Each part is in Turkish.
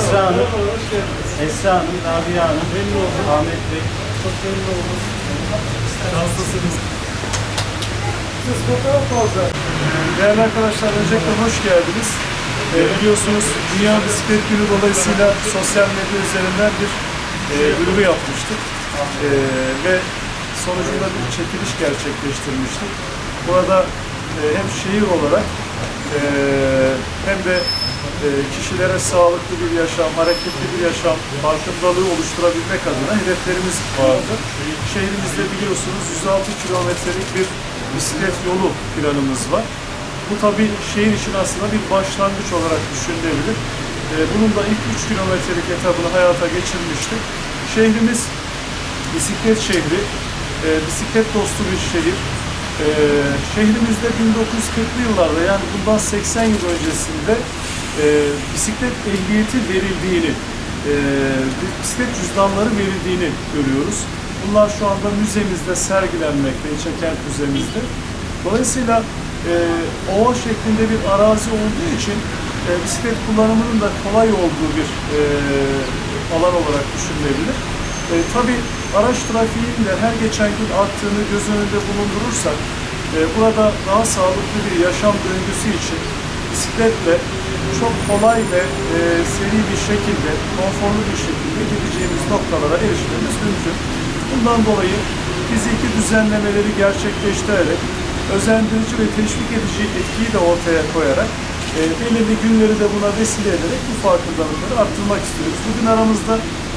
Hanım, Esra Hanım, Rabia Hanım, Ahmet Bey. Çok memnun oldum. Şanslısınız. Siz fotoğraf alacak. Değerli arkadaşlar, öncelikle hoş geldiniz. Ee, biliyorsunuz Dünya Bisiklet Günü dolayısıyla sosyal medya üzerinden bir e, duyuru yapmıştık. Ee, ve sonucunda bir çekiliş gerçekleştirmiştik. Burada e, hem şehir olarak e, hem de e, kişilere sağlıklı bir yaşam, hareketli bir yaşam, farkındalığı oluşturabilmek adına hedeflerimiz vardı. Şehrimizde biliyorsunuz 106 kilometrelik bir bisiklet yolu planımız var. Bu tabii şehir için aslında bir başlangıç olarak düşünülebilir. E, bunun da ilk 3 kilometrelik etabını hayata geçirmiştik. Şehrimiz bisiklet şehri, e, bisiklet dostu bir şehir. E, şehrimizde 1940'lı yıllarda yani bundan 80 yıl öncesinde e, bisiklet ehliyeti verildiğini, e, bisiklet cüzdanları verildiğini görüyoruz. Bunlar şu anda müzemizde sergilenmekte, İlçekent Müzemizde. Dolayısıyla e, ova şeklinde bir arazi olduğu için e, bisiklet kullanımının da kolay olduğu bir e, alan olarak düşünülebilir. E, tabii araç trafiğinin de her geçen gün arttığını göz önünde bulundurursak, e, burada daha sağlıklı bir yaşam döngüsü için bisikletle çok kolay ve e, seri bir şekilde, konforlu bir şekilde gideceğimiz noktalara erişmemiz mümkün. Bundan dolayı fiziki düzenlemeleri gerçekleştirerek, özendirici ve teşvik edici etkiyi de ortaya koyarak, e, belirli günleri de buna vesile ederek bu farkındalıkları arttırmak istiyoruz. Bugün aramızda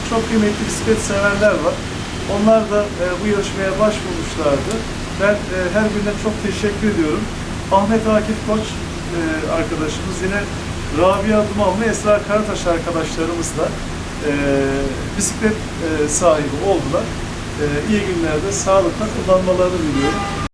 çok kıymetli bisiklet severler var. Onlar da e, bu yarışmaya başvurmuşlardı. Ben e, her birine çok teşekkür ediyorum. Ahmet Akif Koç e, arkadaşımız yine Rabia Duman ve Esra Karataş arkadaşlarımız da e, bisiklet e, sahibi oldular. E, iyi günlerde sağlıkla kullanmalarını diliyorum.